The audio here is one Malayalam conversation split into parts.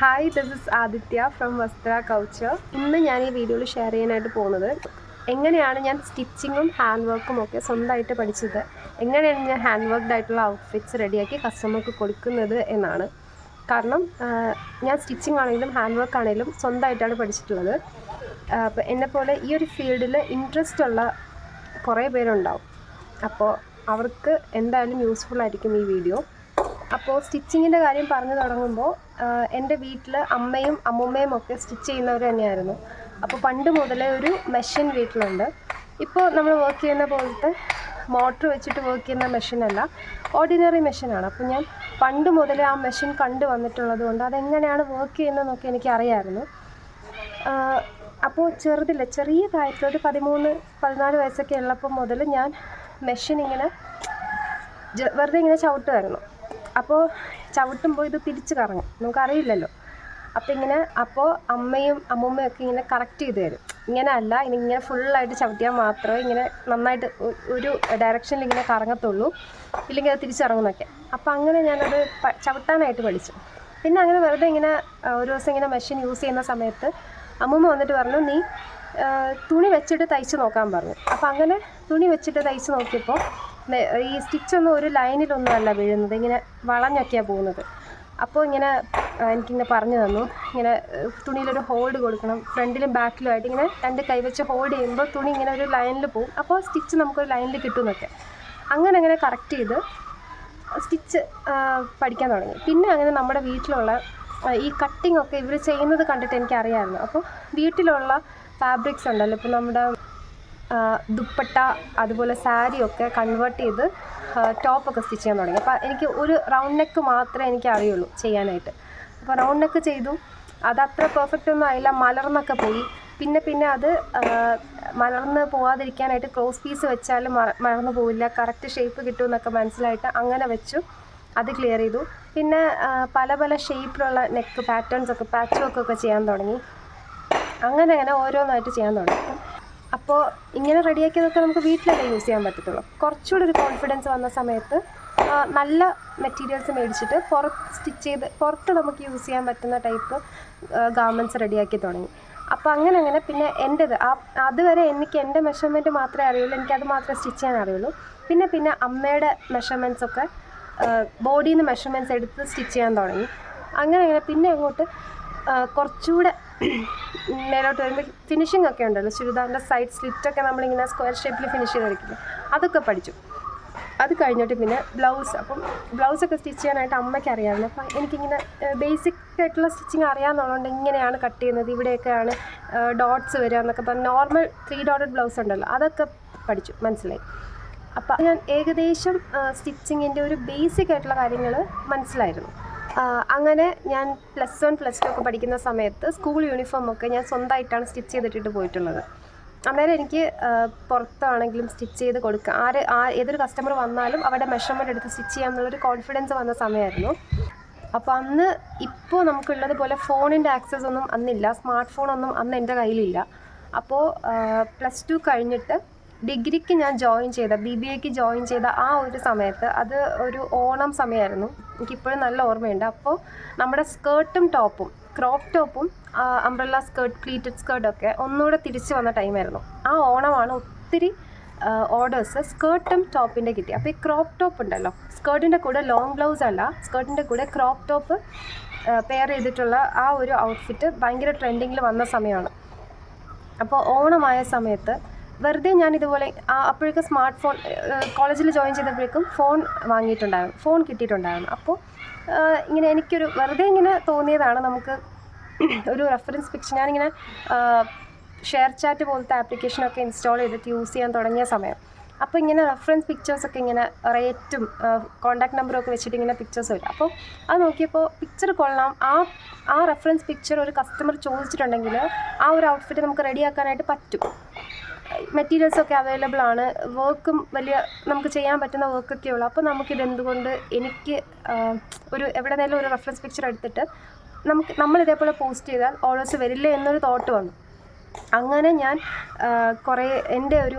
Hi this is Aditya from Vastra couture ഇന്ന് ഞാൻ ഈ വീഡിയോയിൽ ഷെയർ ചെയ്യാനായിട്ട് പോകുന്നത് എങ്ങനെയാണ് ഞാൻ സ്റ്റിച്ചിങ്ങും ഹാൻഡ് വർക്കും ഒക്കെ സ്വന്തമായിട്ട് പഠിച്ചത്? എങ്ങനെയാണ് ഞാൻ ഹാൻഡ് വർക്ക്ഡ് ആയിട്ടുള്ള ഔട്ട്ഫിറ്റ്സ് റെഡിയാക്കി കസ്റ്റമർക്ക് കൊടുക്കുന്നത് എന്നാണ്. കാരണം ഞാൻ സ്റ്റിച്ചിങ് ആണെങ്കിലും ഹാൻഡ് വർക്ക് ആണെങ്കിലും സ്വന്തമായിട്ടാണ് പഠിച്ചിട്ടുള്ളത്. അപ്പോൾ എന്നെപ്പോലെ ഈ ഒരു ഫീൽഡിൽ ഇൻട്രസ്റ്റ് ഉള്ള കുറേ പേരുണ്ടാവും. അപ്പോൾ അവർക്ക് എന്തായാലും യൂസ്ഫുൾ ആയിരിക്കും ഈ വീഡിയോ അപ്പോൾ സ്റ്റിച്ചിങ്ങിന്റെ കാര്യം പറഞ്ഞു തുടങ്ങുമ്പോൾ എന്റെ വീട്ടിൽ അമ്മയും അമ്മുമ്മയും ഒക്കെ സ്റ്റിച്ച് ചെയ്യുന്നവർ തന്നെയായിരുന്നു. അപ്പോൾ പണ്ട് മുതലേ ഒരു മെഷീൻ വീട്ടിലുണ്ട്. ഇപ്പോൾ നമ്മൾ വർക്ക് ചെയ്യുന്ന പോലത്തെ മോട്ടർ വെച്ചിട്ട് വർക്ക് ചെയ്യുന്ന മെഷീനല്ല ഓർഡിനറി മെഷീനാണ് അപ്പോൾ ഞാൻ പണ്ട് മുതലേ ആ മെഷീൻ കണ്ടു വന്നിട്ടുള്ളത് കൊണ്ട് അതെങ്ങനെയാണ് വർക്ക് ചെയ്യുന്നതെന്നൊക്കെ എനിക്ക് അറിയാമായിരുന്നു അപ്പോൾ ചെറുതില്ല ചെറിയ പ്രായത്തിൽ ഒരു പതിമൂന്ന് പതിനാല് വയസ്സൊക്കെ ഉള്ളപ്പോൾ മുതൽ ഞാൻ മെഷീൻ ഇങ്ങനെ വെറുതെ ഇങ്ങനെ ചവിട്ടുമായിരുന്നു. അപ്പോൾ ചവിട്ടുമ്പോൾ ഇത് തിരിച്ച് കറങ്ങും. നമുക്കറിയില്ലല്ലോ. അപ്പോൾ ഇങ്ങനെ അപ്പോൾ അമ്മയും അമ്മൂമ്മയും ഒക്കെ ഇങ്ങനെ കറക്റ്റ് ചെയ്ത് തരും. ഇങ്ങനെ അല്ല ഇനി ഇങ്ങനെ ഫുള്ളായിട്ട് ചവിട്ടിയാൽ മാത്രമേ ഇങ്ങനെ നന്നായിട്ട് ഒരു ഡയറക്ഷനിൽ ഇങ്ങനെ കറങ്ങത്തുള്ളൂ. ഇല്ലെങ്കിൽ അത് തിരിച്ചിറങ്ങുന്നൊക്കെ. അപ്പോൾ അങ്ങനെ ഞാനത് ചവിട്ടാനായിട്ട് പഠിച്ചു. പിന്നെ അങ്ങനെ വെറുതെ ഇങ്ങനെ ഒരു ദിവസം ഇങ്ങനെ മെഷീൻ യൂസ് ചെയ്യുന്ന സമയത്ത് അമ്മൂമ്മ വന്നിട്ട് പറഞ്ഞു നീ തുണി വെച്ചിട്ട് തയ്ച്ച് നോക്കാൻ പറഞ്ഞു. അപ്പോൾ അങ്ങനെ തുണി വെച്ചിട്ട് തയ്ച്ച് നോക്കിയപ്പോൾ ഈ സ്റ്റിച്ചൊന്നും ഒരു ലൈനിലൊന്നും അല്ല വീഴുന്നത് ഇങ്ങനെ വളഞ്ഞൊക്കെയാണ് പോകുന്നത്. അപ്പോൾ ഇങ്ങനെ എനിക്കിങ്ങനെ പറഞ്ഞു തന്നു. ഇങ്ങനെ തുണിയിലൊരു ഹോൾഡ് കൊടുക്കണം ഫ്രണ്ടിലും ബാക്കിലും ആയിട്ട് ഇങ്ങനെ രണ്ട് കൈ വെച്ച് ഹോൾഡ് ചെയ്യുമ്പോൾ തുണി ഇങ്ങനെ ഒരു ലൈനിൽ പോകും. അപ്പോൾ സ്റ്റിച്ച് നമുക്കൊരു ലൈനിൽ കിട്ടുമെന്നൊക്കെ അങ്ങനെ അങ്ങനെ കറക്റ്റ് ചെയ്ത് സ്റ്റിച്ച് പഠിക്കാൻ തുടങ്ങി. പിന്നെ അങ്ങനെ നമ്മുടെ വീട്ടിലുള്ള ഈ കട്ടിംഗ് ഒക്കെ ഇവർ ചെയ്യുന്നത് കണ്ടിട്ട് എനിക്ക് അറിയാമായിരുന്നു അപ്പോൾ വീട്ടിലുള്ള ഫാബ്രിക്സ് ഉണ്ടല്ലോ ഇപ്പോൾ നമ്മുടെ ദുപ്പട്ട അതുപോലെ സാരി ഒക്കെ കൺവേർട്ട് ചെയ്ത് ടോപ്പൊക്കെ സ്റ്റിച്ച് ചെയ്യാൻ തുടങ്ങി. അപ്പോൾ എനിക്ക് ഒരു റൗണ്ട് നെക്ക് മാത്രമേ എനിക്ക് അറിയുള്ളൂ ചെയ്യാനായിട്ട്. അപ്പോൾ റൗണ്ട് നെക്ക് ചെയ്തു. അത് അത്ര പെർഫെക്റ്റ് ഒന്നും ആയില്ല. മലർന്നൊക്കെ പോയി. പിന്നെ പിന്നെ അത് മലർന്ന് പോവാതിരിക്കാനായിട്ട് ക്രോസ് പീസ് വെച്ചാൽ മലർന്നു പോവില്ല. കറക്റ്റ് ഷേപ്പ് കിട്ടുമെന്നൊക്കെ മനസ്സിലായിട്ട് അങ്ങനെ വെച്ചു. അത് ക്ലിയർ ചെയ്തു. പിന്നെ പല പല ഷേപ്പിലുള്ള നെക്ക് പാറ്റേൺസ് ഒക്കെ പാച്ച് വർക്ക് ഒക്കെ ചെയ്യാൻ തുടങ്ങി. അങ്ങനെ അങ്ങനെ ഓരോന്നായിട്ട് ചെയ്യാൻ തുടങ്ങി. അപ്പോൾ ഇങ്ങനെ റെഡിയാക്കിയതൊക്കെ നമുക്ക് വീട്ടിലല്ലേ യൂസ് ചെയ്യാൻ പറ്റത്തുള്ളൂ. കുറച്ചുകൂടി ഒരു കോൺഫിഡൻസ് വന്ന സമയത്ത് നല്ല മെറ്റീരിയൽസ് മേടിച്ചിട്ട് പുറത്ത് സ്റ്റിച്ച് ചെയ്ത് പുറത്ത് നമുക്ക് യൂസ് ചെയ്യാൻ പറ്റുന്ന ടൈപ്പ് ഗാർമെന്റ്സ് റെഡിയാക്കി തുടങ്ങി. അപ്പോൾ അങ്ങനെ അങ്ങനെ പിന്നെ എന്റേത് ആ അതുവരെ എനിക്ക് എന്റെ മെഷർമെന്റ് മാത്രമേ അറിയുള്ളൂ. എനിക്കത് മാത്രമേ സ്റ്റിച്ച് ചെയ്യാൻ അറിയുള്ളൂ. പിന്നെ പിന്നെ അമ്മയുടെ മെഷർമെന്റ്സ് ഒക്കെ ബോഡിയിൽ നിന്ന് മെഷർമെന്റ്സ് എടുത്ത് സ്റ്റിച്ച് ചെയ്യാൻ തുടങ്ങി. അങ്ങനെ അങ്ങനെ പിന്നെ അങ്ങോട്ട് കുറച്ചുകൂടെ മേലോട്ട് വരുമ്പോൾ ഫിനിഷിംഗ് ഒക്കെ ഉണ്ടല്ലോ ചുരിദാറിന്റെ സൈഡ് സ്ലിറ്റൊക്കെ നമ്മളിങ്ങനെ സ്ക്വയർ ഷേപ്പിൽ ഫിനിഷ് ചെയ്ത് വയ്ക്കില്ല അതൊക്കെ പഠിച്ചു. അത് കഴിഞ്ഞിട്ട് പിന്നെ ബ്ലൗസ് അപ്പം ബ്ലൗസൊക്കെ സ്റ്റിച്ച് ചെയ്യാനായിട്ട് അമ്മയ്ക്ക് അറിയാമായിരുന്നു. അപ്പം എനിക്കിങ്ങനെ ബേസിക് ആയിട്ടുള്ള സ്റ്റിച്ചിങ് അറിയാമെന്നുള്ളതുകൊണ്ട് ഇങ്ങനെയാണ് കട്ട് ചെയ്യുന്നത് ഇവിടെയൊക്കെയാണ് ഡോട്ട്സ് വരിക എന്നൊക്കെ പറഞ്ഞ് നോർമൽ ത്രീ ഡോട്ടഡ് ബ്ലൗസ് ഉണ്ടല്ലോ അതൊക്കെ പഠിച്ചു മനസ്സിലായി. അപ്പം ഞാൻ ഏകദേശം സ്റ്റിച്ചിങ്ങിന്റെ ഒരു ബേസിക് ആയിട്ടുള്ള കാര്യങ്ങൾ മനസ്സിലായിരുന്നു. അങ്ങനെ ഞാൻ പ്ലസ് വൺ പ്ലസ് ടു ഒക്കെ പഠിക്കുന്ന സമയത്ത് സ്കൂൾ യൂണിഫോം ഒക്കെ ഞാൻ സ്വന്തമായിട്ടാണ് സ്റ്റിച്ച് ചെയ്തിട്ടിട്ട് പോയിട്ടുള്ളത്. അന്നേരം എനിക്ക് പുറത്താണെങ്കിലും സ്റ്റിച്ച് ചെയ്ത് കൊടുക്കുക ആര് ആ ഏതൊരു കസ്റ്റമർ വന്നാലും അവരുടെ മെഷർമെന്റ് എടുത്ത് സ്റ്റിച്ച് ചെയ്യാമെന്നുള്ളൊരു കോൺഫിഡൻസ് വന്ന സമയമായിരുന്നു. അപ്പോൾ അന്ന് ഇപ്പോൾ നമുക്കുള്ളത് പോലെ ഫോണിന്റെ ആക്സസ് ഒന്നും അന്നില്ല സ്മാർട്ട് ഫോണൊന്നും അന്ന് എന്റെ കയ്യിലില്ല. അപ്പോൾ പ്ലസ് ടു കഴിഞ്ഞിട്ട് ഡിഗ്രിക്ക് ഞാൻ ജോയിൻ ചെയ്ത ബി ബി എക്ക് ജോയിൻ ചെയ്ത ആ ഒരു സമയത്ത് അത് ഒരു ഓണം സമയമായിരുന്നു. എനിക്കിപ്പോഴും നല്ല ഓർമ്മയുണ്ട്. അപ്പോൾ നമ്മുടെ സ്കേർട്ടും ടോപ്പും ക്രോപ്പ് ടോപ്പും അംബ്രല്ല സ്കേർട്ട് പ്ലീറ്റഡ് സ്കേർട്ടൊക്കെ ഒന്നുകൂടെ തിരിച്ചു വന്ന ടൈമായിരുന്നു. ആ ഓണമാണ് ഒത്തിരി ഓർഡേഴ്സ് സ്കേർട്ടും ടോപ്പിന്റെ കിട്ടി. അപ്പോൾ ഈ ക്രോപ്പ് ടോപ്പ് ഉണ്ടല്ലോ സ്കേർട്ടിന്റെ കൂടെ ലോങ് ബ്ലൗസ് അല്ല സ്കേർട്ടിന്റെ കൂടെ ക്രോപ്പ് ടോപ്പ് പെയർ ചെയ്തിട്ടുള്ള ആ ഒരു ഔട്ട്ഫിറ്റ് ഭയങ്കര ട്രെൻഡിങ്ങിൽ വന്ന സമയമാണ്. അപ്പോൾ ഓണമായ സമയത്ത് വെറുതെ ഞാൻ ഇതുപോലെ അപ്പോഴേക്കും സ്മാർട്ട് ഫോൺ കോളേജിൽ ജോയിൻ ചെയ്തപ്പോഴേക്കും ഫോൺ വാങ്ങിയിട്ടുണ്ടായിരുന്നു ഫോൺ കിട്ടിയിട്ടുണ്ടായിരുന്നു. അപ്പോൾ ഇങ്ങനെ എനിക്കൊരു വെറുതെ ഇങ്ങനെ തോന്നിയതാണ് നമുക്ക് ഒരു റെഫറൻസ് പിക്ചർ. ഞാനിങ്ങനെ ഷെയർ ചാറ്റ് പോലത്തെ ആപ്ലിക്കേഷനൊക്കെ ഇൻസ്റ്റാൾ ചെയ്തിട്ട് യൂസ് ചെയ്യാൻ തുടങ്ങിയ സമയം. അപ്പോൾ ഇങ്ങനെ റെഫറൻസ് പിക്ചേഴ്സൊക്കെ ഇങ്ങനെ റേറ്റും കോൺടാക്ട് നമ്പറും ഒക്കെ വെച്ചിട്ട് ഇങ്ങനെ പിക്ചേഴ്സ് വരും. അപ്പോൾ അത് നോക്കിയപ്പോൾ പിക്ചർ കൊള്ളാം. ആ ആ റെഫറൻസ് പിക്ചർ ഒരു കസ്റ്റമർ ചോദിച്ചിട്ടുണ്ടെങ്കിൽ ആ ഒരു ഔട്ട്ഫിറ്റ് നമുക്ക് റെഡിയാക്കാനായിട്ട് പറ്റും. മെറ്റീരിയൽസ് ഒക്കെ അവൈലബിൾ ആണ്. വർക്കും വലിയ നമുക്ക് ചെയ്യാൻ പറ്റുന്ന വർക്കൊക്കെ ഉള്ളു. അപ്പോൾ നമുക്കിത് എന്തുകൊണ്ട് എനിക്ക് ഒരു എവിടെ എവിടെന്നേലും ഒരു റെഫറൻസ് പിക്ചർ എടുത്തിട്ട് നമുക്ക് നമ്മൾ ഇതേപോലെ പോസ്റ്റ് ചെയ്താൽ ഓർഡേഴ്സ് വരില്ലേ എന്നൊരു തോട്ട് വന്നു. അങ്ങനെ ഞാൻ കുറേ എന്റെ ഒരു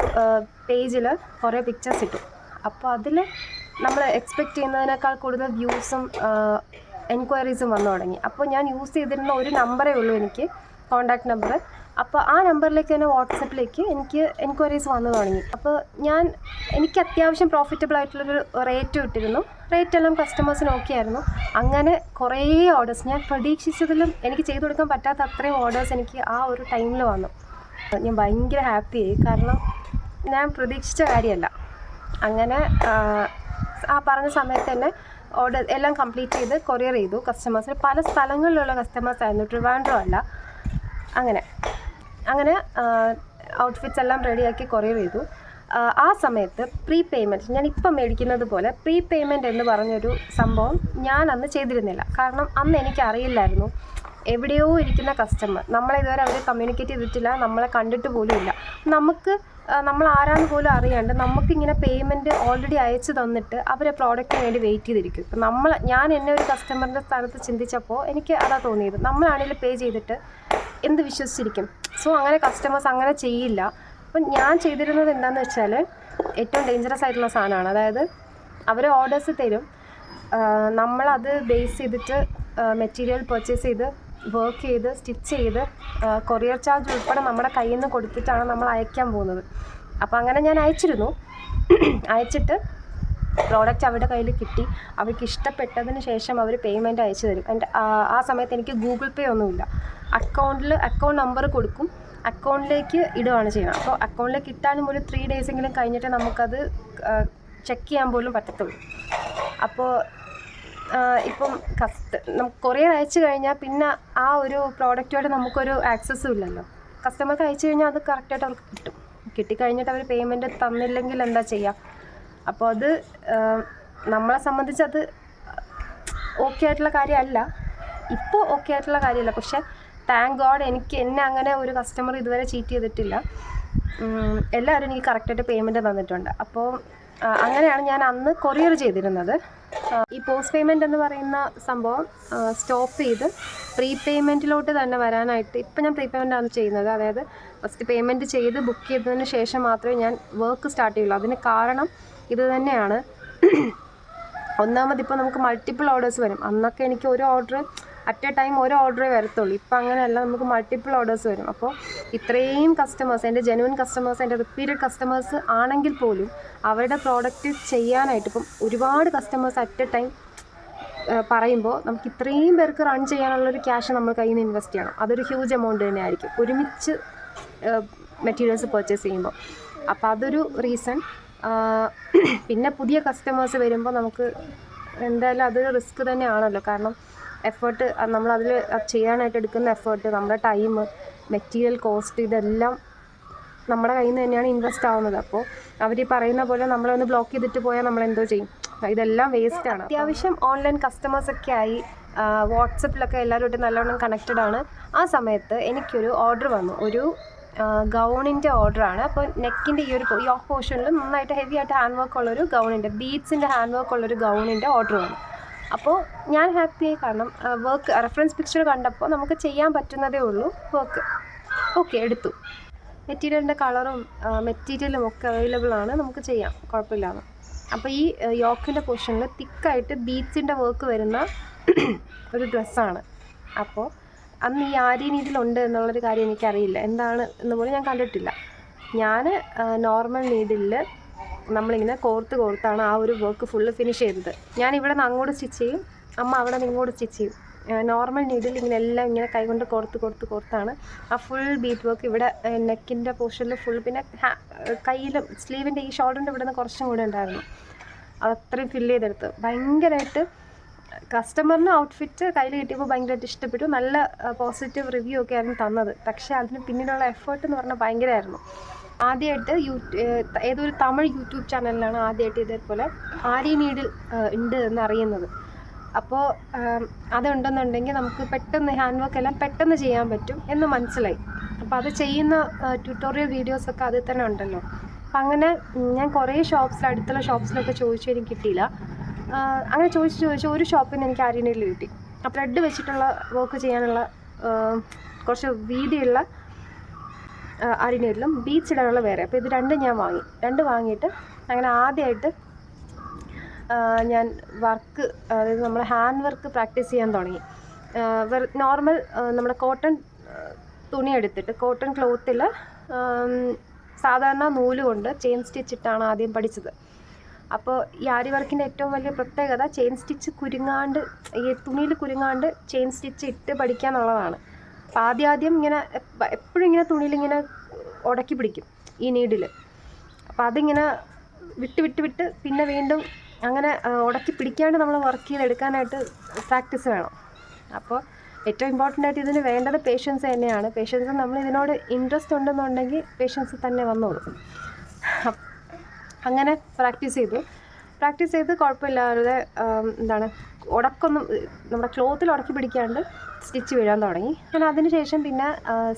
പേജിൽ കുറേ പിക്ചേഴ്സ് ഇട്ടു. അപ്പോൾ അതിൽ നമ്മൾ എക്സ്പെക്റ്റ് ചെയ്യുന്നതിനേക്കാൾ കൂടുതൽ വ്യൂസും എൻക്വയറീസും വന്നു തുടങ്ങി. അപ്പോൾ ഞാൻ യൂസ് ചെയ്തിരുന്ന ഒരു നമ്പറേ ഉള്ളൂ എനിക്ക് കോൺടാക്ട് നമ്പർ അപ്പോൾ ആ നമ്പറിലേക്ക് തന്നെ വാട്സപ്പിലേക്ക് എനിക്ക് എൻക്വയറീസ് വന്നു തുടങ്ങി. അപ്പോൾ ഞാൻ എനിക്ക് അത്യാവശ്യം പ്രോഫിറ്റബിൾ ആയിട്ടുള്ളൊരു റേറ്റ് ഇട്ടിരുന്നു. റേറ്റ് എല്ലാം കസ്റ്റമേഴ്സിന് ഓക്കെ ആയിരുന്നു അങ്ങനെ കുറേ ഓർഡേഴ്സ് ഞാൻ പ്രതീക്ഷിച്ചതിലും എനിക്ക് ചെയ്തു കൊടുക്കാൻ പറ്റാത്ത അത്രയും ഓർഡേഴ്സ് എനിക്ക് ആ ഒരു ടൈമിൽ വന്നു. ഞാൻ ഭയങ്കര ഹാപ്പിയായി കാരണം ഞാൻ പ്രതീക്ഷിച്ച കാര്യമല്ല. അങ്ങനെ ആ പറഞ്ഞ സമയത്ത് തന്നെ ഓർഡർ എല്ലാം കംപ്ലീറ്റ് ചെയ്ത് കൊറിയർ ചെയ്തു. കസ്റ്റമേഴ്സിന് പല സ്ഥലങ്ങളിലുള്ള കസ്റ്റമേഴ്സ് ആയിരുന്നു. ട്രിവാൻഡ്രോ അല്ല. അങ്ങനെ. അങ്ങനെ ഔട്ട്ഫിറ്റ്സ് എല്ലാം റെഡിയാക്കി കൊറിയർ ചെയ്തു. ആ, സമയത്ത് പ്രീ പേയ്മെന്റ് ഞാൻ ഇപ്പം മേടിക്കുന്നത് പോലെ പ്രീ പേയ്മെന്റ് എന്ന് പറഞ്ഞൊരു സംഭവം ഞാൻ അന്ന് ചെയ്തിരുന്നില്ല. കാരണം അന്ന് എനിക്ക് അറിയില്ലായിരുന്നു എവിടെയോ ഇരിക്കുന്ന കസ്റ്റമർ നമ്മളെ ഇതുവരെ അവർ കമ്മ്യൂണിക്കേറ്റ് ചെയ്തിട്ടില്ല നമ്മളെ കണ്ടിട്ട് പോലും ഇല്ല. നമുക്ക് നമ്മൾ ആരാന്ന് പോലും അറിയാണ്ട് നമുക്കിങ്ങനെ പേയ്മെന്റ് ഓൾറെഡി അയച്ചു തന്നിട്ട് അവരെ പ്രോഡക്റ്റിന് വേണ്ടി വെയിറ്റ് ചെയ്തിരിക്കും. ഇപ്പം നമ്മൾ ഞാൻ എന്നെ ഒരു കസ്റ്റമറിന്റെ സ്ഥാനത്ത് ചിന്തിച്ചപ്പോൾ എനിക്ക് അതാ തോന്നിയത്. നമ്മളാണെങ്കിലും പേ ചെയ്തിട്ട് എന്ത് വിശ്വസിച്ചിരിക്കും? സോ അങ്ങനെ കസ്റ്റമേഴ്സ് അങ്ങനെ ചെയ്യില്ല. അപ്പം ഞാൻ ചെയ്തിരുന്നത് എന്താണെന്ന് വെച്ചാൽ ഏറ്റവും ഡേഞ്ചറസ് ആയിട്ടുള്ള സാധനമാണ്. അതായത് അവർ ഓർഡേഴ്സ് തരും. നമ്മളത് ബേസ് ചെയ്തിട്ട് മെറ്റീരിയൽ പർച്ചേസ് ചെയ്ത് വർക്ക് ചെയ്ത് സ്റ്റിച്ച് ചെയ്ത് കൊറിയർ ചാർജ് ഉൾപ്പെടെ നമ്മുടെ കയ്യിൽ നിന്ന് കൊടുത്തിട്ടാണ് നമ്മൾ അയക്കാൻ പോകുന്നത്. അപ്പോൾ അങ്ങനെ ഞാൻ അയച്ചിരുന്നു. അയച്ചിട്ട് പ്രോഡക്റ്റ് അവരുടെ കയ്യിൽ കിട്ടി. അവർക്ക് ഇഷ്ടപ്പെട്ടതിന് ശേഷം അവർ പേയ്മെന്റ് അയച്ചു തരും. എന്റെ ആ- സമയത്ത് എനിക്ക് ഗൂഗിൾ പേ ഒന്നുമില്ല അക്കൗണ്ടിൽ അക്കൗണ്ട് നമ്പർ കൊടുക്കും. അക്കൗണ്ടിലേക്ക് ഇടുകയാണ് ചെയ്യുന്നത്. അപ്പോൾ അക്കൗണ്ടിലേക്ക് ഇട്ടാലും ഒരു ത്രീ ഡേയ്സെങ്കിലും കഴിഞ്ഞിട്ട് നമുക്കത് ചെക്ക് ചെയ്യാൻ പോലും പറ്റത്തുള്ളൂ. അപ്പോൾ ഇപ്പം കസ്റ്റ് നമുക്ക് കൊറിയർ അയച്ചു കഴിഞ്ഞാൽ പിന്നെ ആ ഒരു പ്രോഡക്റ്റുമായിട്ട് നമുക്കൊരു ആക്സസ്സും ഇല്ലല്ലോ. കസ്റ്റമർക്ക് അയച്ചു കഴിഞ്ഞാൽ അത് കറക്റ്റായിട്ട് അവർക്ക് കിട്ടും. കിട്ടിക്കഴിഞ്ഞിട്ട് അവർ പേയ്മെന്റ് തന്നില്ലെങ്കിൽ എന്താ ചെയ്യുക അപ്പോൾ അത് നമ്മളെ സംബന്ധിച്ച് അത് ഓക്കെ ആയിട്ടുള്ള കാര്യമല്ല ഇപ്പോൾ ഓക്കെ ആയിട്ടുള്ള കാര്യമല്ല പക്ഷേ താങ്ക് ഗോഡ് എനിക്ക് എന്നെ അങ്ങനെ ഒരു കസ്റ്റമർ ഇതുവരെ ചീറ്റ് ചെയ്തിട്ടില്ല. എല്ലാവരും എനിക്ക് കറക്റ്റായിട്ട് പേയ്മെന്റ് തന്നിട്ടുണ്ട്. അപ്പോൾ അങ്ങനെയാണ് ഞാൻ അന്ന് കൊറിയർ ചെയ്തിരുന്നത്. ഈ പോസ്റ്റ് പേയ്മെന്റ് എന്ന് പറയുന്ന സംഭവം സ്റ്റോപ്പ് ചെയ്ത് പ്രീ പേയ്മെന്റിലോട്ട് തന്നെ വരാനായിട്ട് ഇപ്പം ഞാൻ പ്രീ പേയ്മെന്റ് ആണ് ചെയ്യുന്നത്. അതായത് ഫസ്റ്റ് പേയ്മെന്റ് ചെയ്ത് ബുക്ക് ചെയ്തതിന് ശേഷം മാത്രമേ ഞാൻ വർക്ക് സ്റ്റാർട്ട് ചെയ്യുള്ളൂ. അതിന് കാരണം ഇത് തന്നെയാണ്. ഒന്നാമത് ഇപ്പോൾ നമുക്ക് മൾട്ടിപ്പിൾ ഓർഡേഴ്സ് വരും. അന്നൊക്കെ എനിക്ക് ഒരു ഓർഡർ അറ്റ് എ ടൈം ഒരു ഓർഡറേ വരത്തുള്ളൂ. ഇപ്പം അങ്ങനെയല്ല നമുക്ക് മൾട്ടിപ്പിൾ ഓർഡേഴ്സ് വരും. അപ്പോൾ ഇത്രയും കസ്റ്റമേഴ്സ് എന്റെ ജെനുവൻ കസ്റ്റമേഴ്സ് എന്റെ റിപ്പീറ്റഡ് കസ്റ്റമേഴ്സ് ആണെങ്കിൽ പോലും അവരുടെ പ്രോഡക്റ്റ് ചെയ്യാനായിട്ട് ഇപ്പം ഒരുപാട് കസ്റ്റമേഴ്സ് അറ്റ് എ ടൈം പറയുമ്പോൾ നമുക്ക് ഇത്രയും പേർക്ക് റൺ ചെയ്യാനുള്ളൊരു ക്യാഷ് നമ്മൾ കയ്യിൽ നിന്ന് ഇൻവെസ്റ്റ് ചെയ്യണം. അതൊരു ഹ്യൂജ് എമൗണ്ട് തന്നെ ആയിരിക്കും. ഒരുമിച്ച് മെറ്റീരിയൽസ് പർച്ചേസ് ചെയ്യുമ്പോൾ അപ്പോൾ അതൊരു റീസൺ പിന്നെ പുതിയ കസ്റ്റമേഴ്സ് വരുമ്പോൾ നമുക്ക് എന്തായാലും അതൊരു റിസ്ക് തന്നെയാണല്ലോ. കാരണം എഫേർട്ട് നമ്മളതിൽ ചെയ്യാനായിട്ട് എടുക്കുന്ന എഫേർട്ട് നമ്മുടെ ടൈം മെറ്റീരിയൽ കോസ്റ്റ് ഇതെല്ലാം നമ്മുടെ കയ്യിൽ നിന്ന് തന്നെയാണ് ഇൻവെസ്റ്റ് ആവുന്നത്. അപ്പോൾ അവർ ഈ പറയുന്ന പോലെ നമ്മളൊന്ന് ബ്ലോക്ക് ചെയ്തിട്ട് പോയാൽ നമ്മൾ എന്തോ ചെയ്യും. ഇതെല്ലാം വേസ്റ്റ് ആണ്. അത്യാവശ്യം ഓൺലൈൻ കസ്റ്റമേഴ്സൊക്കെ ആയി വാട്സപ്പിലൊക്കെ എല്ലാവരുമായിട്ട് നല്ലോണം കണക്റ്റഡ് ആണ്. ആ സമയത്ത് എനിക്കൊരു ഓർഡർ വന്നു. ഒരു ഗൗണിന്റെ ഓർഡറാണ് അപ്പോൾ നെക്കിന്റെ ഈ ഒരു ഈ ഓഫ് പോർഷനിൽ നന്നായിട്ട് ഹെവി ആയിട്ട് ഹാൻഡ് വർക്ക് ഉള്ളൊരു ഗൗണിന്റെ ബീഡ്സിന്റെ ഹാൻഡ് വർക്ക് ഉള്ളൊരു ഗൗണിന്റെ ഓർഡർ വന്നു. അപ്പോൾ ഞാൻ ഹാപ്പിയായി കാരണം വർക്ക് റെഫറൻസ് പിക്ചർ കണ്ടപ്പോൾ നമുക്ക് ചെയ്യാൻ പറ്റുന്നതേ ഉള്ളൂ വർക്ക് ഓക്കെ എടുത്തു. മെറ്റീരിയലിന്റെ കളറും മെറ്റീരിയലും ഒക്കെ അവൈലബിൾ ആണ് നമുക്ക് ചെയ്യാം. കുഴപ്പമില്ലാന്ന്. അപ്പോൾ ഈ യോക്കിന്റെ പോർഷനിൽ തിക്കായിട്ട് ബീച്ചിന്റെ വർക്ക് വരുന്ന ഒരു ഡ്രസ്സാണ് അപ്പോൾ അന്ന് ഈ ആരി ഇതിലുണ്ട് എന്നുള്ളൊരു കാര്യം എനിക്കറിയില്ല. എന്താണ് എന്ന് പോലും ഞാൻ കണ്ടിട്ടില്ല. ഞാൻ നോർമൽ നീഡിലിൽ നമ്മളിങ്ങനെ കോർത്ത് കോർത്താണ് ആ ഒരു വർക്ക് ഫുള്ള് ഫിനിഷ് ചെയ്തത്. ഞാൻ ഇവിടെ നിന്ന് അങ്ങോട്ട് സ്റ്റിച്ച് ചെയ്യും. അമ്മ അവിടെ നിന്ന് ഇങ്ങോട്ട് സ്റ്റിച്ച് ചെയ്യും. നോർമൽ നീഡിൽ ഇങ്ങനെ എല്ലാം ഇങ്ങനെ കൈകൊണ്ട് കോർത്ത് കോർത്ത് കോർത്താണ്. ആ ഫുൾ ബീറ്റ് വർക്ക് ഇവിടെ നെക്കിന്റെ പോർഷനിൽ ഫുൾ പിന്നെ കയ്യിലും സ്ലീവിന്റെ ഈ ഷോൾഡറിന്റെ ഇവിടെ നിന്ന് കുറച്ചും കൂടെ ഉണ്ടായിരുന്നു. അതത്രയും ഫില്ല് ചെയ്തെടുത്ത്. ഭയങ്കരമായിട്ട് കസ്റ്റമറിന് ഔട്ട്ഫിറ്റ് കയ്യിൽ കിട്ടിയപ്പോൾ ഭയങ്കരമായിട്ട് ഇഷ്ടപ്പെട്ടു. നല്ല പോസിറ്റീവ് റിവ്യൂ ഒക്കെ ആയിരുന്നു തന്നത്. പക്ഷേ അതിന് പിന്നിലുള്ള എഫേർട്ട് എന്ന് പറഞ്ഞാൽ ഭയങ്കരമായിരുന്നു ആദ്യമായിട്ട് യൂ ഏതൊരു തമിഴ് യൂട്യൂബ് ചാനലിലാണ് ആദ്യമായിട്ട് ഇതേപോലെ ആരി നീഡിൽ ഉണ്ട് എന്ന് അറിയുന്നത്. അപ്പോൾ അതുണ്ടെന്നുണ്ടെങ്കിൽ നമുക്ക് പെട്ടെന്ന് ഹാൻഡ് വർക്ക് എല്ലാം പെട്ടെന്ന് ചെയ്യാൻ പറ്റും എന്ന് മനസ്സിലായി. അപ്പോൾ അത് ചെയ്യുന്ന ട്യൂട്ടോറിയൽ വീഡിയോസൊക്കെ അതിൽ തന്നെ ഉണ്ടല്ലോ. അപ്പം അങ്ങനെ ഞാൻ കുറേ ഷോപ്സിൽ അടുത്തുള്ള ഷോപ്സിലൊക്കെ ചോദിച്ചു എനിക്ക് കിട്ടിയില്ല. അങ്ങനെ ചോദിച്ച് ചോദിച്ച് ഒരു ഷോപ്പിൽ നിന്ന് എനിക്ക് ആര്യനയിൽ കിട്ടി. ആ ത്രെഡ് വെച്ചിട്ടുള്ള വർക്ക് ചെയ്യാനുള്ള കുറച്ച് വീതിയുള്ള അരിനയിലും ബീച്ച് ഇടാനുള്ള വേറെ. അപ്പോൾ ഇത് രണ്ടും ഞാൻ വാങ്ങി. രണ്ട് വാങ്ങിയിട്ട് അങ്ങനെ ആദ്യമായിട്ട് ഞാൻ വർക്ക് അതായത് നമ്മൾ ഹാൻഡ് വർക്ക് പ്രാക്ടീസ് ചെയ്യാൻ തുടങ്ങി. നോർമൽ നമ്മുടെ കോട്ടൺ തുണി എടുത്തിട്ട് കോട്ടൺ ക്ലോത്തിൽ സാധാരണ നൂൽ കൊണ്ട് ചെയിൻ സ്റ്റിച്ച് ഇട്ടാണ് ആദ്യം പഠിച്ചത്. അപ്പോൾ ഈ ആരി വർക്കിന്റെ ഏറ്റവും വലിയ പ്രത്യേകത ചെയിൻ സ്റ്റിച്ച് കുരുങ്ങാണ്ട് ഈ തുണിയിൽ കുരുങ്ങാണ്ട് ചെയിൻ സ്റ്റിച്ച് ഇട്ട് പഠിക്കുക എന്നുള്ളതാണ് അപ്പോൾ ആദ്യം ആദ്യം ഇങ്ങനെ എപ്പോഴും ഇങ്ങനെ തുണിയിൽ ഇങ്ങനെ ഉടക്കി പിടിക്കും ഈ നീഡിൽ അപ്പം അതിങ്ങനെ വിട്ട് വിട്ട് വിട്ട് പിന്നെ വീണ്ടും അങ്ങനെ ഉടക്കി പിടിക്കാണ്ട് നമ്മൾ വർക്ക് ചെയ്തെടുക്കാനായിട്ട് പ്രാക്ടീസ് വേണം. അപ്പോൾ ഏറ്റവും ഇമ്പോർട്ടന്റ് ആയിട്ട് ഇതിന് വേണ്ടത് പേഷ്യൻസ് തന്നെയാണ്. പേഷ്യൻസ് നമ്മൾ ഇതിനോട് ഇൻട്രസ്റ്റ് ഉണ്ടെന്നുണ്ടെങ്കിൽ പേഷ്യൻസ് തന്നെ വന്നോളും. അങ്ങനെ പ്രാക്ടീസ് ചെയ്തു. പ്രാക്ടീസ് ചെയ്ത് കുഴപ്പമില്ലാതെ എന്താണ് ഉടക്കൊന്നും നമ്മുടെ ക്ലോത്തിൽ ഉടക്കി പിടിക്കാണ്ട് സ്റ്റിച്ച് വീഴാൻ തുടങ്ങി. ഞാൻ അതിന് ശേഷം പിന്നെ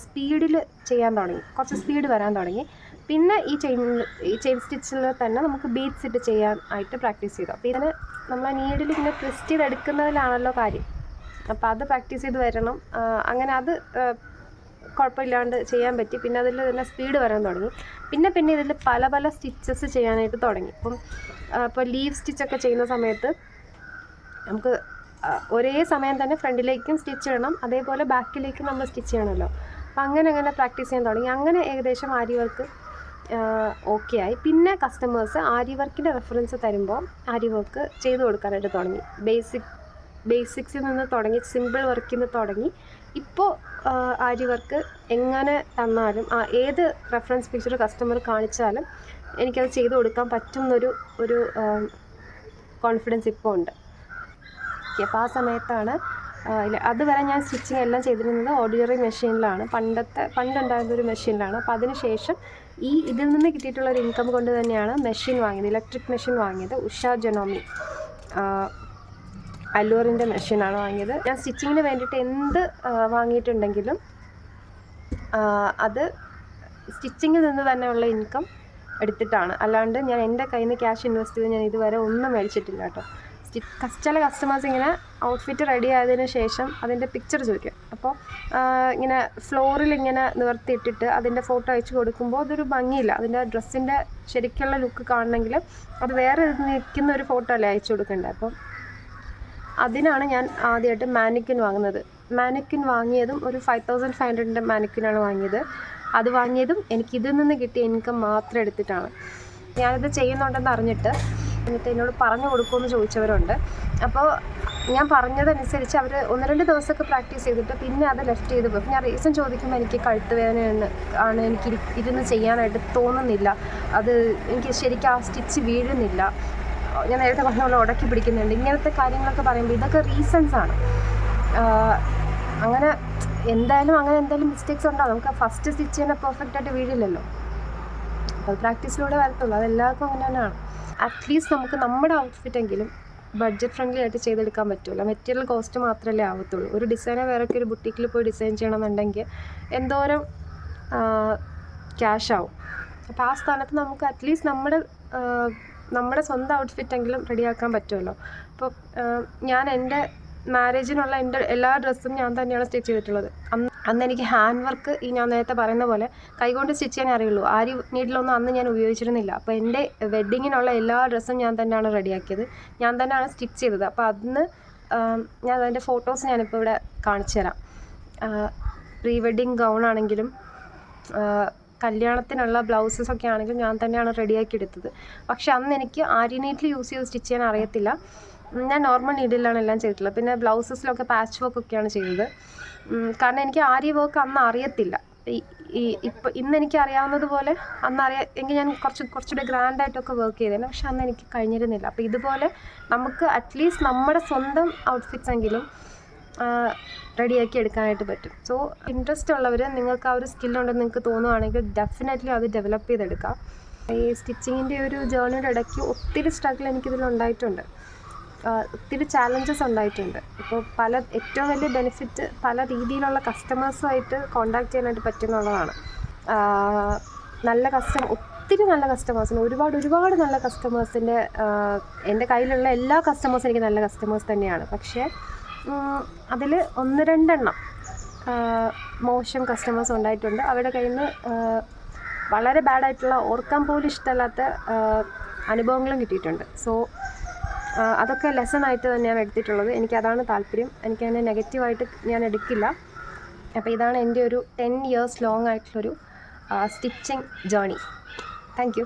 സ്പീഡിൽ ചെയ്യാൻ തുടങ്ങി. കുറച്ച് സ്പീഡ് വരാൻ തുടങ്ങി. പിന്നെ ഈ ചെയിൻ ഈ ചെയിൻ സ്റ്റിച്ചിൽ തന്നെ നമുക്ക് ബീറ്റ്സ് ഇട്ട് ചെയ്യാൻ ആയിട്ട് പ്രാക്ടീസ് ചെയ്തു. അപ്പോൾ ഇതിന് നമ്മൾ നീഡിൽ ഇങ്ങനെ ട്വിസ്റ്റ് ചെയ്തെടുക്കുന്നതിലാണല്ലോ കാര്യം. അപ്പോൾ അത് പ്രാക്ടീസ് ചെയ്ത് വരണം. അങ്ങനെ അത് കുഴപ്പമില്ലാണ്ട് ചെയ്യാൻ പറ്റി. പിന്നെ അതിൽ തന്നെ സ്പീഡ് വരാൻ തുടങ്ങി. പിന്നെ പിന്നെ ഇതിൽ പല പല സ്റ്റിച്ചസ് ചെയ്യാനായിട്ട് തുടങ്ങി. ഇപ്പം ആ, ഇപ്പോൾ ലീവ് സ്റ്റിച്ചൊക്കെ ചെയ്യുന്ന സമയത്ത് നമുക്ക് ഒരേ സമയം തന്നെ ഫ്രണ്ടിലേക്കും സ്റ്റിച്ച് ചെയ്യണം അതേപോലെ ബാക്കിലേക്കും നമ്മൾ സ്റ്റിച്ച് ചെയ്യണമല്ലോ. അപ്പം അങ്ങനെ അങ്ങനെ പ്രാക്ടീസ് ചെയ്യാൻ തുടങ്ങി. അങ്ങനെ ഏകദേശം ആരി വർക്ക് ഓക്കെ ആയി. പിന്നെ കസ്റ്റമേഴ്സ് ആരി വർക്കിന്റെ റെഫറൻസ് തരുമ്പോൾ ആരി വർക്ക് ചെയ്തു കൊടുക്കാനായിട്ട് തുടങ്ങി. ബേസിക് ബേസിക്സിൽ നിന്ന് തുടങ്ങി സിമ്പിൾ വർക്കിൽ നിന്ന് തുടങ്ങി. ഇപ്പോൾ ആരി വർക്ക് എങ്ങനെ തന്നാലും ആ ഏത് റെഫറൻസ് പിക്ചർ കസ്റ്റമർ കാണിച്ചാലും എനിക്കത് ചെയ്തു കൊടുക്കാൻ പറ്റും എന്നൊരു ഒരു കോൺഫിഡൻസ് ഇപ്പോൾ ഉണ്ട്. ഓക്കെ അപ്പോൾ ആ സമയത്താണ് ഇല്ല അതുവരെ ഞാൻ സ്റ്റിച്ചിങ് എല്ലാം ചെയ്തിരുന്നത് ഓർഡിനറി മെഷീനിലാണ് പണ്ടത്തെ പണ്ടുണ്ടായിരുന്ന ഒരു മെഷീനിലാണ് അപ്പോൾ അതിന് ശേഷം ഈ ഇതിൽ നിന്ന് കിട്ടിയിട്ടുള്ള ഒരു ഇൻകം കൊണ്ട് തന്നെയാണ് മെഷീൻ വാങ്ങിയത് ഇലക്ട്രിക് മെഷീൻ വാങ്ങിയത് ഉഷ ജനോമി. അല്ലൂറിന്റെ മെഷീനാണ് വാങ്ങിയത്. ഞാൻ സ്റ്റിച്ചിങ്ങിന് വേണ്ടിയിട്ട് എന്ത് വാങ്ങിയിട്ടുണ്ടെങ്കിലും അത് സ്റ്റിച്ചിങ്ങിൽ നിന്ന് തന്നെയുള്ള ഇൻകം എടുത്തിട്ടാണ്. അല്ലാണ്ട് ഞാൻ എന്റെ കയ്യിൽ നിന്ന് ക്യാഷ് ഇൻവെസ്റ്റ് ചെയ്ത് ഞാൻ ഇതുവരെ ഒന്നും മേടിച്ചിട്ടില്ല കേട്ടോ. ചില കസ്റ്റമേഴ്സ് ഇങ്ങനെ ഔട്ട്ഫിറ്റ് റെഡി ആയതിനു ശേഷം അതിന്റെ പിക്ചർ ചോദിക്കും. അപ്പോൾ ഇങ്ങനെ ഫ്ലോറിൽ ഇങ്ങനെ നിവർത്തിയിട്ടിട്ട് അതിന്റെ ഫോട്ടോ അയച്ചു കൊടുക്കുമ്പോൾ അതൊരു ഭംഗിയില്ല. അതിന്റെ ഡ്രസ്സിന്റെ ശരിക്കുള്ള ലുക്ക് കാണണമെങ്കിൽ അത് വേറെ നിൽക്കുന്ന ഒരു ഫോട്ടോ അല്ലേ അയച്ചു കൊടുക്കേണ്ടത്. അപ്പം അതിനാണ് ഞാൻ ആദ്യമായിട്ട് മാനിക്കിൻ വാങ്ങുന്നത്. മാനിക്കിൻ വാങ്ങിയതും ഒരു ഫൈവ് തൗസൻഡ് ഫൈവ് ഹൺഡ്രഡിന്റെ മാനിക്കിനാണ് വാങ്ങിയത്. അത് വാങ്ങിയതും എനിക്ക് ഇതിൽ നിന്ന് കിട്ടിയ ഇൻകം മാത്രം എടുത്തിട്ടാണ്. ഞാനിത് ചെയ്യുന്നുണ്ടെന്ന് അറിഞ്ഞിട്ട് എന്നിട്ട് എന്നോട് പറഞ്ഞു കൊടുക്കുമെന്ന് ചോദിച്ചവരുണ്ട്. അപ്പോൾ ഞാൻ പറഞ്ഞതനുസരിച്ച് അവർ ഒന്ന് രണ്ട് ദിവസമൊക്കെ പ്രാക്ടീസ് ചെയ്തിട്ട് പിന്നെ അത് ലെഫ്റ്റ് ചെയ്ത് പോകും ഞാൻ റീസൺ ചോദിക്കുമ്പോൾ എനിക്ക് കഴുത്ത് വേദനയാണ് ആണ് എനിക്ക് ഇരി- ഇരുന്ന് ചെയ്യാനായിട്ട് തോന്നുന്നില്ല. അത് എനിക്ക് ശരിക്കും ആ സ്റ്റിച്ച് വീഴുന്നില്ല. ഞാൻ നേരത്തെ പറഞ്ഞ പോലെ ഉടക്കി പിടിക്കുന്നുണ്ട്. ഇങ്ങനത്തെ കാര്യങ്ങളൊക്കെ പറയുമ്പോൾ ഇതൊക്കെ റീസൺസ് ആണ്. അങ്ങനെ എന്തായാലും അങ്ങനെ എന്തായാലും മിസ്റ്റേക്സ് ഉണ്ടാവും നമുക്ക് ഫസ്റ്റ് സ്റ്റിച്ച് ചെയ്യുന്ന പെർഫെക്റ്റ് ആയിട്ട് വീഴില്ലല്ലോ. അപ്പോൾ പ്രാക്ടീസിലൂടെ വരത്തുള്ളൂ. അതെല്ലാവർക്കും അങ്ങനെ തന്നെയാണ്. അറ്റ്ലീസ്റ്റ് നമുക്ക് നമ്മുടെ ഔട്ട്ഫിറ്റ് എങ്കിലും ബഡ്ജറ്റ് ഫ്രണ്ട്ലി ആയിട്ട് ചെയ്തെടുക്കാൻ പറ്റുമല്ലോ മെറ്റീരിയൽ കോസ്റ്റ് മാത്രമല്ലേ ആവത്തുള്ളൂ. ഒരു ഡിസൈനെ വേറെ ഒരു ബുട്ടീക്കിൽ പോയി ഡിസൈൻ ചെയ്യണമെന്നുണ്ടെങ്കിൽ എന്തോരം ക്യാഷ് ആവും. അപ്പോൾ ആ സ്ഥാനത്ത് നമുക്ക് അറ്റ്ലീസ്റ്റ് നമ്മുടെ നമ്മുടെ സ്വന്തം ഔട്ട്ഫിറ്റെങ്കിലും റെഡിയാക്കാൻ പറ്റുമല്ലോ. അപ്പോൾ ഞാൻ എന്റെ മാരേജിനുള്ള എന്റെ എല്ലാ ഡ്രസ്സും ഞാൻ തന്നെയാണ് സ്റ്റിച്ച് ചെയ്തിട്ടുള്ളത്. അന്ന് അന്ന് എനിക്ക് ഹാൻഡ് വർക്ക് ഈ ഞാൻ നേരത്തെ പറയുന്ന പോലെ കൈകൊണ്ട് സ്റ്റിച്ച് ചെയ്യാൻ അറിയുള്ളൂ. ആരി നീഡിലൊന്നും അന്ന് ഞാൻ ഉപയോഗിച്ചിരുന്നില്ല. അപ്പോൾ എന്റെ വെഡ്ഡിങ്ങിനുള്ള എല്ലാ ഡ്രസ്സും ഞാൻ തന്നെയാണ് റെഡിയാക്കിയത് ഞാൻ തന്നെയാണ് സ്റ്റിച്ച് ചെയ്തത്. അപ്പോൾ അന്ന് ഞാൻ അതിന്റെ ഫോട്ടോസ് ഞാനിപ്പോൾ ഇവിടെ കാണിച്ചു തരാം പ്രീ വെഡ്ഡിങ് ഗൗൺ ആണെങ്കിലും കല്യാണത്തിനുള്ള ബ്ലൗസസ് ഒക്കെ ആണെങ്കിലും ഞാൻ തന്നെയാണ് റെഡിയാക്കി എടുത്തത്. പക്ഷെ അന്ന് എനിക്ക് ആര്യ യൂസ് ചെയ്ത് സ്റ്റിച്ച് ചെയ്യാൻ അറിയത്തില്ല. ഞാൻ നോർമൽ നീഡിലാണ് എല്ലാം ചെയ്തിട്ടുള്ളത്. പിന്നെ ബ്ലൗസസിലൊക്കെ പാച്ച് വർക്ക് ഒക്കെയാണ് ചെയ്തത്. കാരണം എനിക്ക് ആരി വർക്ക് അന്ന് അറിയത്തില്ല. ഈ ഇപ്പം ഇന്ന് എനിക്ക് അറിയാവുന്നത് പോലെ അന്ന് അറിയാ എങ്കിൽ ഞാൻ കുറച്ച് കുറച്ചുകൂടെ ഗ്രാൻഡായിട്ടൊക്കെ വർക്ക് ചെയ്തേനെ പക്ഷെ അന്ന് എനിക്ക് കഴിഞ്ഞിരുന്നില്ല. അപ്പോൾ ഇതുപോലെ നമുക്ക് അറ്റ്ലീസ്റ്റ് നമ്മുടെ സ്വന്തം ഔട്ട്ഫിറ്റ്സ് എങ്കിലും റെഡിയാക്കി എടുക്കാനായിട്ട് പറ്റും. സോ ഇൻട്രസ്റ്റ് ഉള്ളവർ നിങ്ങൾക്ക് ആ ഒരു സ്കില്ലുണ്ടെന്ന് നിങ്ങൾക്ക് തോന്നുവാണെങ്കിൽ ഡെഫിനറ്റ്ലി അത് ഡെവലപ്പ് ചെയ്തെടുക്കാം. ഈ സ്റ്റിച്ചിങ്ങിന്റെ ഒരു ജേർണിയുടെ ഇടയ്ക്ക് ഒത്തിരി സ്ട്രഗിൾ എനിക്കിതിൽ ഉണ്ടായിട്ടുണ്ട്. ഒത്തിരി ചാലഞ്ചസ് ഉണ്ടായിട്ടുണ്ട്. ഇപ്പോൾ പല ഏറ്റവും വലിയ ബെനിഫിറ്റ് പല രീതിയിലുള്ള കസ്റ്റമേഴ്സുമായിട്ട് കോണ്ടാക്ട് ചെയ്യാനായിട്ട് പറ്റുന്നുള്ളതാണ്. നല്ല കസ്റ്റം ഒത്തിരി നല്ല കസ്റ്റമേഴ്സിന് ഒരുപാട് ഒരുപാട് നല്ല കസ്റ്റമേഴ്സിന്റെ എന്റെ കയ്യിലുള്ള എല്ലാ കസ്റ്റമേഴ്സും എനിക്ക് നല്ല കസ്റ്റമേഴ്സ് തന്നെയാണ്. പക്ഷേ അതിൽ ഒന്ന് രണ്ടെണ്ണം മോശം കസ്റ്റമേഴ്സ് ഉണ്ടായിട്ടുണ്ട്. അവരുടെ കയ്യിൽ നിന്ന് വളരെ ബാഡായിട്ടുള്ള ഓർക്കാൻ പോലും ഇഷ്ടമല്ലാത്ത അനുഭവങ്ങളും കിട്ടിയിട്ടുണ്ട്. സോ അതൊക്കെ ലെസൺ ആയിട്ട് തന്നെയാണ് എടുത്തിട്ടുള്ളത്. എനിക്ക് അതാണ് താല്പര്യം. എനിക്ക് അതിനെ നെഗറ്റീവായിട്ട് ഞാൻ എടുക്കില്ല. അപ്പോൾ ഇതാണ് എന്റെ ഒരു ടെൻ ഇയേഴ്സ് ലോങ് ആയിട്ടുള്ളൊരു സ്റ്റിച്ചിങ് ജേണി താങ്ക് യു